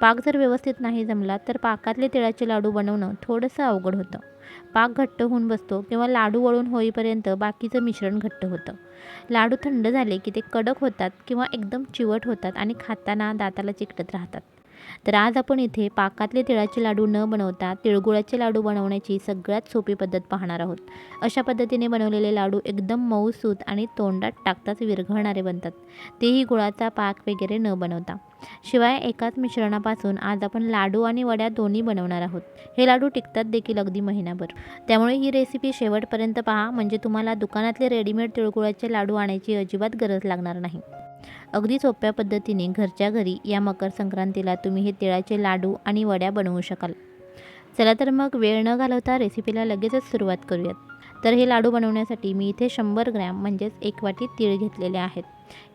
पाक जर व्यवस्थित नाही जमला तर पाकातले तिळाचे लाडू बनवणं थोडंसं अवघड होतं. पाक घट्ट होऊन बसतो किंवा लाडू वळून होईपर्यंत बाकीचं मिश्रण घट्ट होतं. लाडू थंड झाले की ते कडक होतात किंवा एकदम चिवट होतात आणि खाताना दाताला चिकटत राहतात. तर आज आपण इथे पाकातले तिळाचे लाडू न बनवता तिळगुळाचे लाडू बनवण्याची सगळ्यात सोपी पद्धत पाहणार आहोत. अशा पद्धतीने बनवलेले लाडू एकदम मऊसूत आणि तोंडात टाकताच विरघळणारे बनतात. तेही गुळाचा पाक वगैरे न बनवता. शिवाय एकाच मिश्रणापासून आज आपण लाडू आणि वड्या दोन्ही बनवणार आहोत. हे लाडू टिकतात देखील अगदी महिनाभर. त्यामुळे ही रेसिपी शेवटपर्यंत पहा. म्हणजे तुम्हाला दुकानातले रेडीमेड तिळगुळाचे लाडू आणायची अजिबात गरज लागणार नाही. अगदी सोप्या पद्धतीने घरच्या घरी या मकर संक्रांतीला तुम्ही हे तिळाचे लाडू आणि वड्या बनवू शकाल. चला तर मग वेळ न घालवता रेसिपीला लगेचच सुरुवात करूयात. तर हे लाडू बनवण्यासाठी मी इथे शंभर ग्रॅम म्हणजेच एक वाटी तीळ घेतलेले आहेत.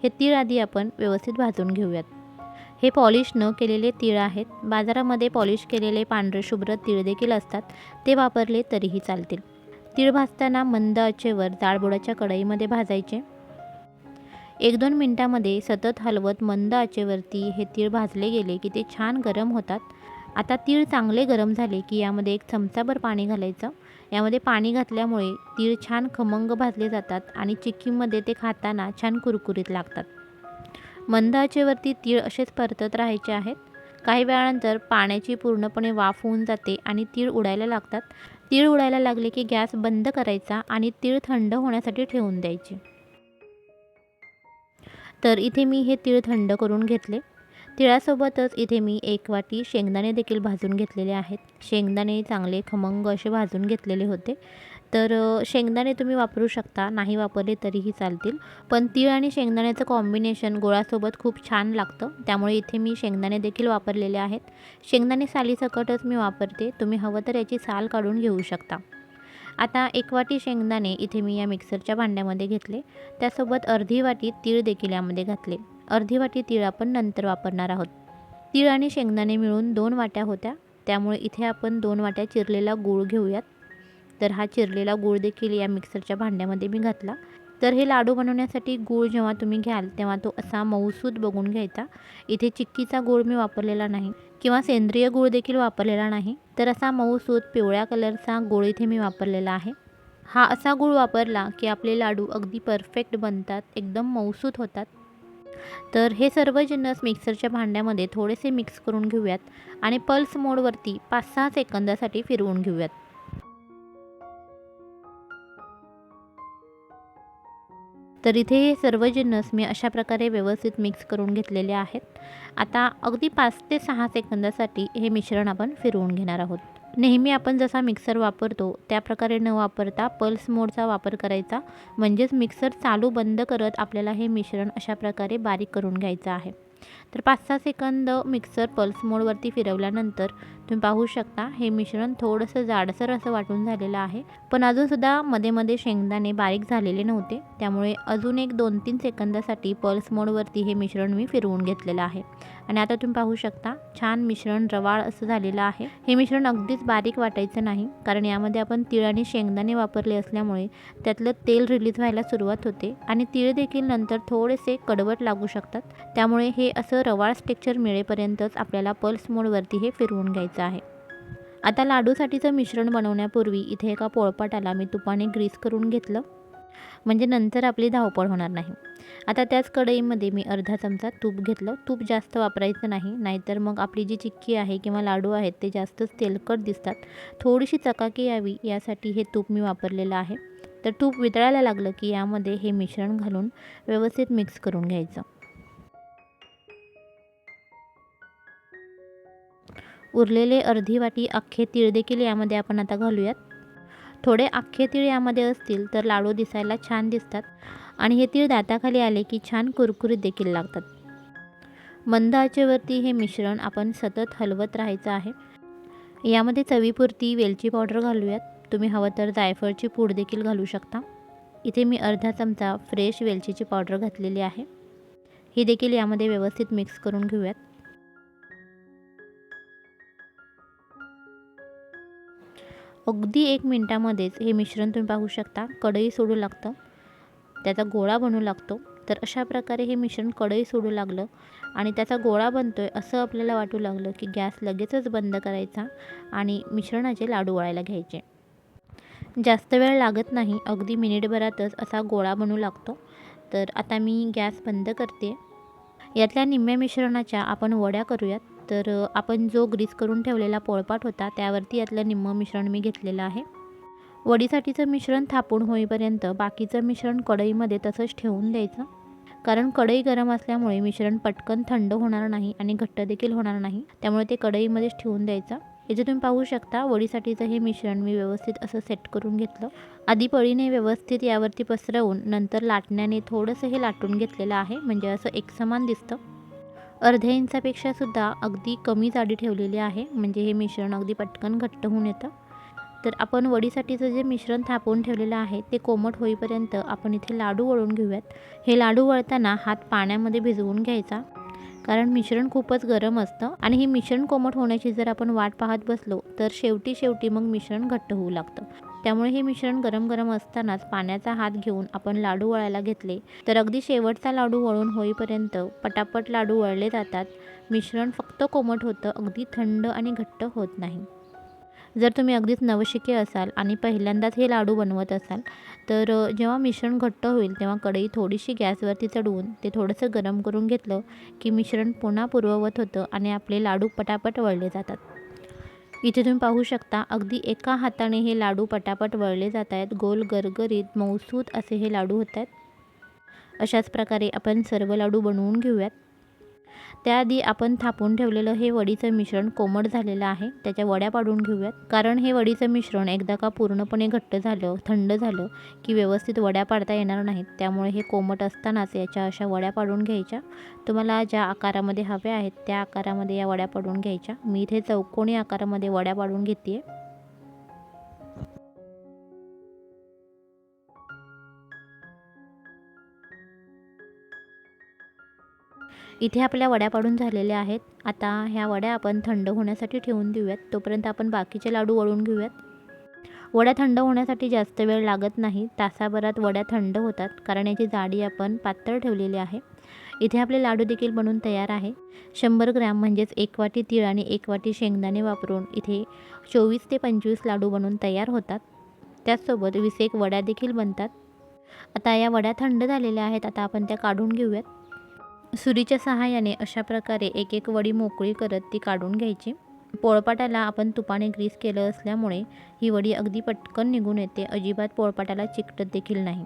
हे तीळ आधी आपण व्यवस्थित भाजून घेऊयात. हे पॉलिश न केलेले तीळ आहेत. बाजारामध्ये पॉलिश केलेले पांढरे शुभ्र तीळ देखील असतात. ते वापरले तरीही चालतील. तीळ भाजताना मंद आचेवर जाळबोडाच्या कढईमध्ये भाजायचे. एक दोन मिनटामध्ये सतत हलवत मंद आचेवरती हे तीळ भाजले गेले की ते छान गरम होतात. आता तीळ चांगले गरम झाले की यामध्ये एक चमचाभर पाणी घालायचं. यामध्ये पाणी घातल्यामुळे तीळ छान खमंग भाजले जातात आणि चिक्कीमध्ये ते खाताना छान कुरकुरीत लागतात. मंद आचेवरती तीळ असेच परतत राहायचे आहेत. काही वेळानंतर पाण्याची पूर्णपणे वाफ होऊन जाते आणि तीळ उडायला लागतात. तीळ उडायला लागले की गॅस बंद करायचा आणि तीळ थंड होण्यासाठी ठेवून द्यायचे. तर इथे मी हे तीळ थंड करून घेतले. तिळासोबतच इथे मी एक वाटी शेंगदाणे देखील भाजून घेतलेले आहेत. शेंगदाणे चांगले खमंग असे भाजून घेतलेले होते. तर शेंगदाणे तुम्ही वापरू शकता नाही वापरले तरीही चालतील. पण तीळ आणि शेंगदाण्याचं कॉम्बिनेशन गोळासोबत खूप छान लागतं. त्यामुळे इथे मी शेंगदाणे देखील वापरलेले आहेत. शेंगदाणे सालीसकटच मी वापरते. तुम्ही हवं तर याची साल काढून घेऊ शकता. आता एक वाटी शेंगदाणे इथे मी या मिक्सरच्या भांड्यामध्ये घेतले. त्यासोबत अर्धी वाटी तीळ देखील यामध्ये घातले. अर्धी वाटी तीळ आपण नंतर वापरणार आहोत. तीळ आणि शेंगदाणे मिळून दोन वाट्या होत्या. त्यामुळे इथे आपण दोन वाट्या चिरलेला गूळ घेऊयात. तर हा चिरलेला गूळ देखील या मिक्सरच्या भांड्यामध्ये मी घातला. तर हे लाडू बनवण्यासाठी गूळ जेव्हा तुम्ही घ्याल तेव्हा तो असा मऊसूद बघून घ्यायचा. इथे चिक्कीचा गूळ मी वापरलेला नाही किंवा सेंद्रिय गूळ देखील वापरलेला नाही. तर असा मऊसूद पिवळ्या कलरचा गोळ इथे मी वापरलेला आहे. हा असा गूळ वापरला की आपले लाडू अगदी परफेक्ट बनतात एकदम मऊसूत होतात. तर हे सर्व जिन्नस मिक्सरच्या भांड्यामध्ये थोडेसे मिक्स करून घेऊयात आणि पल्स मोडवरती पाच सहा सेकंदासाठी फिरवून घेऊयात. तर इथे हे सर्व जिन्नस मी अशा प्रकारे व्यवस्थित मिक्स करून घेतलेले आहेत. आता अगदी पाच ते सहा सेकंदासाठी हे मिश्रण आपण फिरवून घेणार आहोत. नेहमी आपण जसा मिक्सर वापरतो त्या प्रकारे न वापरता पल्स मोडचा वापर करायचा. म्हणजेच मिक्सर चालू बंद करत आपल्याला हे मिश्रण अशा प्रकारे बारीक करून घ्यायचं आहे. तर पाच सहा सेकंद मिक्सर पल्स मोडवरती फिरवल्यानंतर तुम्ही पाहू शकता हे मिश्रण थोडंसं जाडसर असं वाटून झालेलं आहे. पण अजूनसुद्धा मध्ये मध्ये शेंगदाणे बारीक झालेले नव्हते. त्यामुळे अजून एक दोन तीन सेकंदासाठी पल्स मोडवरती हे मिश्रण मी फिरवून घेतलेलं आहे. आणि आता तुम्ही पाहू शकता छान मिश्रण रवाळ असं झालेलं आहे. हे मिश्रण अगदीच बारीक वाटायचं नाही कारण यामध्ये आपण तीळ आणि शेंगदाणे वापरले असल्यामुळे त्यातलं तेल रिलीज व्हायला सुरुवात होते. आणि तीळ देखील नंतर थोडेसे कडवट लागू शकतात. त्यामुळे हे असं रवाळ स्टेक्चर मिळेपर्यंतच आपल्याला पल्स मोडवरती हे फिरवून घ्यायचं आहे. आता लाडूसाठीचं मिश्रण बनवण्यापूर्वी इथे एका पोळपाटाला मी तुपाने ग्रीस करून घेतलं. म्हणजे नंतर आपली धावपळ होणार नाही. आता त्याच कढईमध्ये मी अर्धा चमचा तूप घेतलं. तूप जास्त वापरायचं नाही नाहीतर मग आपली जी चिक्की आहे किंवा लाडू आहेत ते जास्तच तेलकट दिसतात. थोडीशी चकाकी यावी यासाठी हे तूप मी वापरलेलं आहे. तर तूप वितळायला लागलं की यामध्ये हे मिश्रण घालून व्यवस्थित मिक्स करून घ्यायचं. उरलेले अर्धी वाटी अख्खे तीळ देखील यामध्ये आपण आता घालूयात. थोडे अख्खे तीळ यामध्ये असतील तर लाडू दिसायला छान दिसतात आणि हे तीळ दाताखाली आले की छान कुरकुरीत देखील लागतात. मंद आचेवरती हे मिश्रण आपण सतत हलवत राहायचं आहे. यामध्ये चवीपुरती वेलची पावडर घालूयात. तुम्ही हवं तर जायफळची पूड देखील घालू शकता. इथे मी अर्धा चमचा फ्रेश वेलचीची पावडर घातलेली आहे. ही देखील यामध्ये व्यवस्थित मिक्स करून घेऊयात. अगदी एक मिनटामध्येच हे मिश्रण तुम्ही पाहू शकता. कढई सोडू लागतं. त्याचा गोळा बनू लागतो. तर अशा प्रकारे हे मिश्रण कढई सोडू लागलं आणि त्याचा गोळा बनतो आहे असं आपल्याला वाटू लागलं की गॅस लगेचच बंद करायचा आणि मिश्रणाचे लाडू वळायला घ्यायचे. जास्त वेळ लागत नाही. अगदी मिनिटभरातच असा गोळा बनू लागतो. तर आता मी गॅस बंद करते. यातल्या निम्म्या मिश्रणाच्या आपण वड्या करूयात. तर आपण जो ग्रीस करून ठेवलेला पोळपाट होता त्यावरती यातलं निम्मं मिश्रण मी घेतलेलं आहे. वडीसाठीचं मिश्रण थापून होईपर्यंत बाकीचं मिश्रण कढईमध्ये तसंच ठेवून द्यायचं. कारण कढई गरम असल्यामुळे मिश्रण पटकन थंड होणार नाही आणि घट्ट देखील होणार नाही. त्यामुळे ते कढईमध्येच ठेवून द्यायचं. इथे तुम्ही पाहू शकता वडीसाठीचं हे मिश्रण मी व्यवस्थित असं सेट करून घेतलं. आधी पळीने व्यवस्थित यावरती पसरवून नंतर लाटण्याने थोडंसं हे लाटून घेतलेलं आहे. म्हणजे असं एकसमान दिसतं. अर्ध्या इंचापेक्षा सुद्धा अगदी कमी जाडी ठेवलेली आहे. म्हणजे हे मिश्रण अगदी पटकन घट्ट होऊन येतं. तर आपण वडीसाठीचं जे मिश्रण थापवून ठेवलेलं आहे ते कोमट होईपर्यंत आपण इथे लाडू वळून घेऊयात. हे लाडू वळताना हात पाण्यामध्ये भिजवून घ्यायचा. कारण मिश्रण खूपच गरम असतं आणि हे मिश्रण कोमट होण्याची जर आपण वाट पाहत बसलो तर शेवटी शेवटी मग मिश्रण घट्ट होऊ लागतं. त्यामुळे हे मिश्रण गरम गरम असतानाच पाण्याचा हात घेऊन आपण लाडू वळायला घेतले. तर अगदी शेवटचा लाडू वळून होईपर्यंत पटापट लाडू वळले जातात. मिश्रण फक्त कोमट होतं अगदी थंड आणि घट्ट होत नाही. जर तुम्ही अगदीच नवशिके असाल आणि पहिल्यांदाच हे लाडू बनवत असाल तर जेव्हा मिश्रण घट्ट होईल तेव्हा कढई थोडीशी गॅसवरती चढवून ते थोडंसं गरम करून घेतलं की मिश्रण पुन्हा पूर्ववत होतं आणि आपले लाडू पटापट वळले जातात. इथे तुम्ही पाहू शकता अगदी एका हाताने हे लाडू पटापट वळले जात आहेत गोल गरगरीत मौसूद असे हे लाडू होत आहेत. अशाच प्रकारे आपण सर्व लाडू बनवून घेऊयात. त्याआधी आपण थापून ठेवलेलं हे वडीचं मिश्रण कोमट झालेलं आहे. त्याच्या वड्या पाडून घेऊयात. कारण हे वडीचं मिश्रण एकदा का पूर्णपणे घट्ट झालं थंड झालं की व्यवस्थित वड्या पाडता येणार नाहीत. त्यामुळे हे कोमट असतानाच याच्या अशा वड्या पाडून घ्यायच्या. तुम्हाला ज्या आकारामध्ये हव्या आहेत त्या आकारामध्ये या वड्या पाडून घ्यायच्या. मी इथे चौकोनी आकारामध्ये वड्या पाडून घेते इथे आपल्या वड्या पाडून झालेल्या आहेत. आता ह्या वड्या आपण थंड होण्यासाठी ठेवून देऊयात. तोपर्यंत आपण बाकीचे लाडू वळून घेऊयात. वड्या थंड होण्यासाठी जास्त वेळ लागत नाही. तासाभरात वड्या थंड होतात. कारण याची जाडी आपण पातळ ठेवलेली आहे. इथे आपले लाडू देखील बनून तयार आहे. शंभर ग्रॅम म्हणजेच एक वाटी तीळ आणि एक वाटी शेंगदाणे वापरून इथे चोवीस ते पंचवीस लाडू बनून तयार होतात. त्याचसोबत वीस एक वड्या देखील बनतात. आता या वड्या थंड झालेल्या आहेत. आता आपण त्या काढून घेऊयात. सुरीच्या सहाय्याने अशा प्रकारे एक एक वडी मोकळी करत ती काढून घ्यायची. पोळपाटाला आपण तुपाने ग्रीस केलं असल्यामुळे ही वडी अगदी पटकन निघून येते. अजिबात पोळपाटाला चिकटत देखील नाही.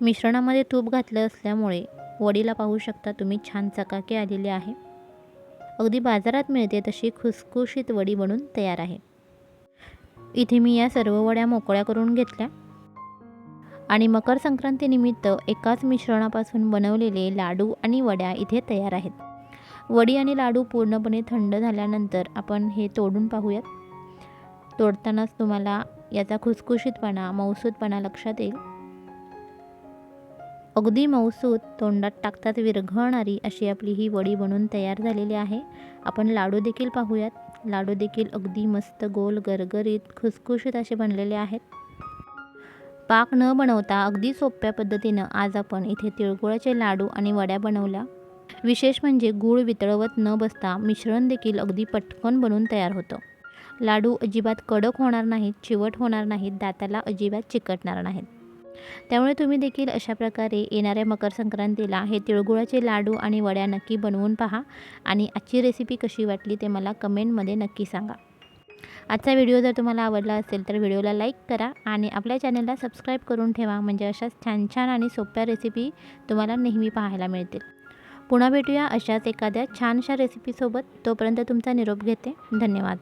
मिश्रणामध्ये तूप घातलं असल्यामुळे वडीला पाहू शकता तुम्ही छान चकाकी आलेली आहे. अगदी बाजारात मिळते तशी खुसखुशीत वडी बनून तयार आहे. इथे मी या सर्व वड्या मोकळ्या करून घेतल्या. आणि मकर संक्रांतीनिमित्त एकाच मिश्रणापासून बनवलेले लाडू आणि वड्या इथे तयार आहेत. वडी आणि लाडू पूर्णपणे थंड झाल्यानंतर आपण हे तोडून पाहूयात. तोडतानाच तुम्हाला याचा खुसखुशीतपणा मौसूदपणा लक्षात येईल. अगदी मौसूद तोंडात टाकतात विरघळणारी अशी आपली ही वडी बनून तयार झालेली आहे. आपण लाडू देखील पाहूयात. लाडू देखील अगदी मस्त गोल गरगरीत खुसखुशीत असे बनलेले आहेत. पाक न बनवता अगदी सोप्या पद्धतीनं आज आपण इथे तिळगुळाचे लाडू आणि वड्या बनवल्या. विशेष म्हणजे गूळ वितळवत न बसता मिश्रण देखील अगदी पटकन बनून तयार होतं. लाडू अजिबात कडक होणार नाहीत चिवट होणार नाहीत दाताला अजिबात चिकटणार नाहीत. त्यामुळे तुम्ही देखील अशा प्रकारे येणाऱ्या मकर संक्रांतीला हे तिळगुळाचे लाडू आणि वड्या नक्की बनवून पहा आणि आजची रेसिपी कशी वाटली ते मला कमेंटमध्ये नक्की सांगा. आजचा व्हिडिओ जर तुम्हाला आवडला असेल तर व्हिडिओला लाईक करा आणि आपल्या चॅनलला सबस्क्राईब करून ठेवा. म्हणजे अशाच छान छान आणि सोप्या रेसिपी तुम्हाला नेहमी पाहायला मिळतील. पुन्हा भेटूया अशाच एखाद्या छानशा रेसिपीसोबत तोपर्यंत तुमचा निरोप घेते. धन्यवाद.